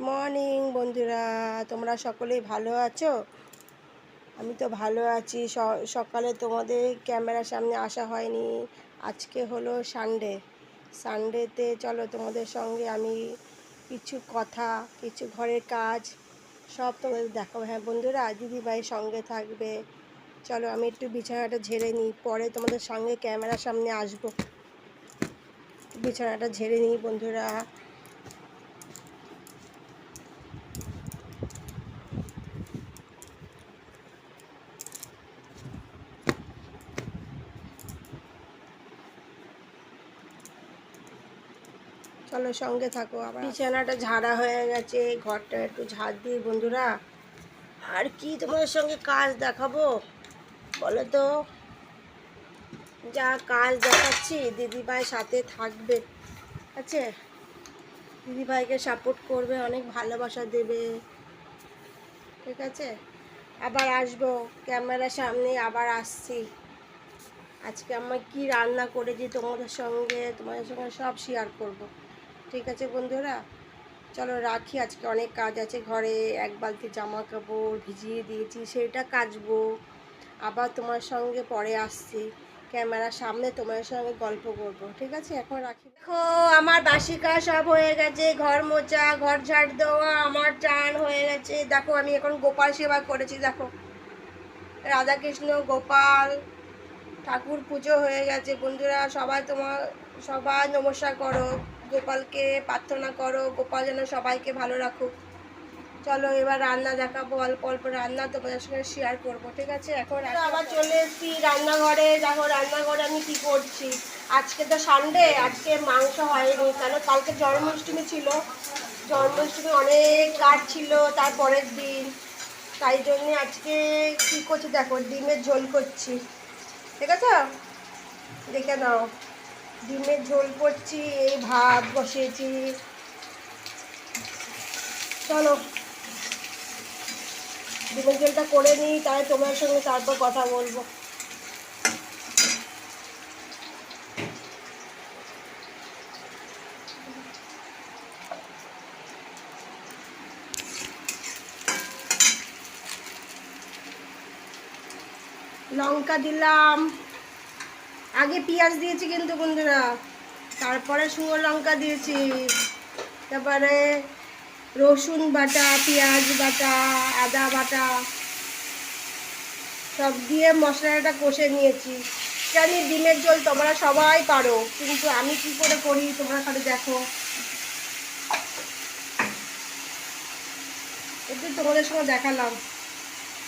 Morning, বন্ধুরা। তোমরা সকলেই ভালো আছো? আমি তো ভালো আছি। সকালে তোমাদের ক্যামেরার সামনে আসা হয়নি। আজকে হলো সানডে সানডেতে চলো তোমাদের সঙ্গে আমি কিছু কথা, কিছু ঘরের কাজ, সব তোমাদের দেখাবো। হ্যাঁ বন্ধুরা দিদিভাইয়ের সঙ্গে থাকবে। চলো আমি একটু বিছানাটা ঝেড়ে নিই। পরে তোমাদের সঙ্গে ক্যামেরার সামনে আসব। বিছানাটা ঝেড়ে নিই, বন্ধুরা। চলো সঙ্গে থাকো আবার। বিছানাটা ঝাড়া হয়ে গেছে, ঘরটা একটু ঝাড় দিই বন্ধুরা। আর কি তোমাদের সঙ্গে কাজ দেখাবো? বলো তো। যা কাজ দেখাচ্ছি, দিদিভাই সাথে থাকবে। আছে? দিদিভাইকে সাপোর্ট করবে, অনেক ভালোবাসা দেবে। ঠিক আছে? আবার আসব, ক্যামেরার সামনে আবার আসছি। আজকে আমরা কি রান্না করেছি তোমাদের সঙ্গে? তোমাদের সঙ্গে সব শেয়ার করব। ঠিক আছে বন্ধুরা? চলো রাখি, আজকে অনেক কাজ আছে। ঘরে এক বালতি জামা কাপড় ভিজিয়ে দিয়েছি, সেটা কাচবো। আবার তোমার সঙ্গে পরে আসছি। ক্যামেরার সামনে তোমার সঙ্গে গল্প করব, ঠিক আছে? এখন রাখি। দেখো, আমার বাসি কাজ সব হয়ে গেছে, ঘর মোচা ঘর ঝাড় দেওয়া, আমার চান হয়ে গেছে। দেখো, আমি এখন গোপাল সেবা করেছি, দেখো। রাধাকৃষ্ণ, গোপাল, ঠাকুর পুজো হয়ে গেছে, বন্ধুরা। সবাই তোমার সবাই নমস্কার করো গোপালকে প্রার্থনা করো গোপাল যেন সবাইকে ভালো রাখুক। চলো এবার রান্না দেখাবো অল্প অল্প রান্না তোমাদের সঙ্গে শেয়ার করব ঠিক আছে? এখন আবার চলে এসেছি রান্নাঘরে। দেখো রান্নাঘরে আমি কি করছি? আজকে তো সানডে আজকে মাংস হয়নি। কেন? কালকে জন্মাষ্টমী ছিল। জন্মাষ্টমী অনেক কাজ ছিল তারপরের দিন। তাই জন্যে আজকে কী করছি? দেখো ডিমের ঝোল করছি। ঠিক আছে? দেখে নাও। ডিমের ঝোল করছি, এই ভাত বসিয়েছি। চলো। ডিমের ঝোলটা করে নিই, তাহলে তোমার সঙ্গে তারপর কথা বলব। লঙ্কা দিলাম। আগে পেঁয়াজ দিয়েছি কিন্তু বন্ধুরা, তারপরে শুকনো লঙ্কা দিয়েছি, তারপরে রসুন বাটা, পেঁয়াজ বাটা, আদা বাটা, সব দিয়ে মশলাটা কষে নিয়েছি। জানি ডিমের ঝোল তোমরা সবাই পারো, কিন্তু আমি কি করে করি তোমরা খালি দেখো। একটু তোমাদের সঙ্গে দেখালাম।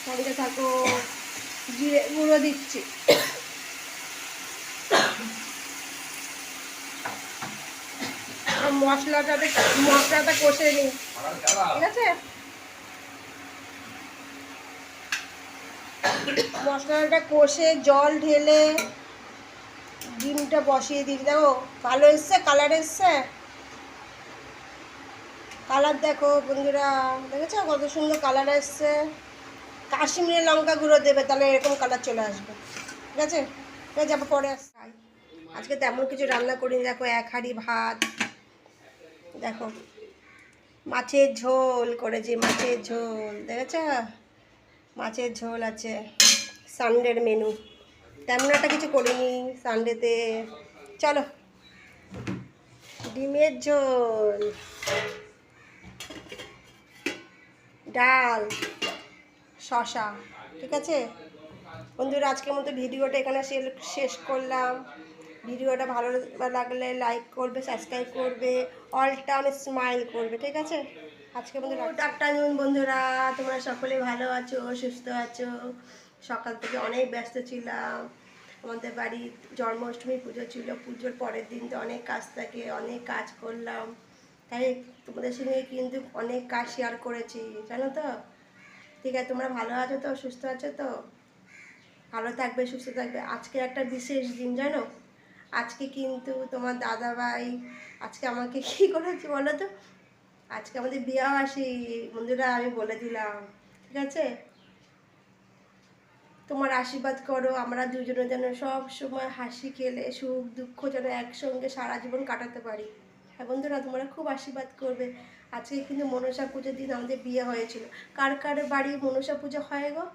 সঙ্গে থাকো, জিরে গুঁড়ো দিচ্ছি। মশলাটাতে মশলাটা কষে নিই ঠিক আছে? মশলাটা কষে জল ঢেলে ডিমটা বসিয়ে দিই দেখো ভালো এসছে, কালার এসছে? কালার দেখো বন্ধুরা, দেখেছ কত সুন্দর কালার এসছে? কাশ্মীরি লঙ্কা গুঁড়ো দেবে, তাহলে এরকম কালার চলে আসবে। ঠিক আছে? ঠিক আছে পরে আসছি। আজকে তেমন কিছু রান্না করিনি, দেখো, এক হাঁড়ি ভাত দেখো, মাছের ঝোল করেছি, মাছের ঝোল, দেখেছ? মাছের ঝোল আছে সানডের মেনু তেমন একটা কিছু করিনি সানডেতে চলো, ডিমের ঝোল। ডাল শশা ঠিক আছে? বন্ধুরা, আজকের মতো ভিডিওটা এখানে শেষ করলাম। ভিডিওটা ভালো লাগলে লাইক করবে সাবস্ক্রাইব করবে অল টাইম স্মাইল করবে ঠিক আছে? আজকের মতো গুড আফটারনুন বন্ধুরা। তোমরা সকলে ভালো আছো সুস্থ আছো? সকাল থেকে অনেক ব্যস্ত ছিলাম। আমাদের বাড়ি জন্মাষ্টমী পুজো ছিল পুজোর পরের দিন তো অনেক কাজ থাকে অনেক কাজ করলাম। তাই তোমাদের সঙ্গে কিন্তু অনেক কাজ শেয়ার করেছি জানো তো? ঠিক আছে তোমরা ভালো আছো তো সুস্থ আছো তো? ভালো থাকবে সুস্থ থাকবে। আজকে একটা বিশেষ দিন জানো? আজকে কিন্তু তোমার দাদাভাই, আজকে আমাকে কী করেছে বলো তো? আজকে আমাদের বিয়াবাসী, বন্ধুরা আমি বলে দিলাম, ঠিক আছে? তোমার আশীর্বাদ করো, আমরা দুজনে যেন সব সময় হাসি খেলে, সুখ, দুঃখ যেন একসঙ্গে সারা জীবন কাটাতে পারি। হ্যাঁ বন্ধুরা, তোমরা খুব আশীর্বাদ করবে। আজকে কিন্তু মনসা পুজোর দিন আমাদের বিয়ে হয়েছিল। কার কার বাড়ি মনসা পুজো হয় গো?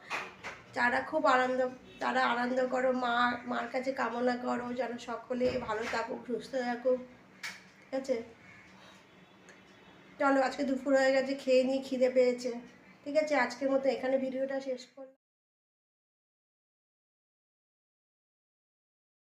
যারা খুব আনন্দ, তারা আনন্দ করো, মা, মার কাছে কামনা করো, যেন সকলে ভালো থাকুক, সুস্থ থাকুক। ঠিক আছে? চলো, আজকে দুপুর হয়ে গেছে, খেয়ে নিয়ে খিদে পেয়েছে। ঠিক আছে? আজকের মতো এখানে ভিডিওটা শেষ করলাম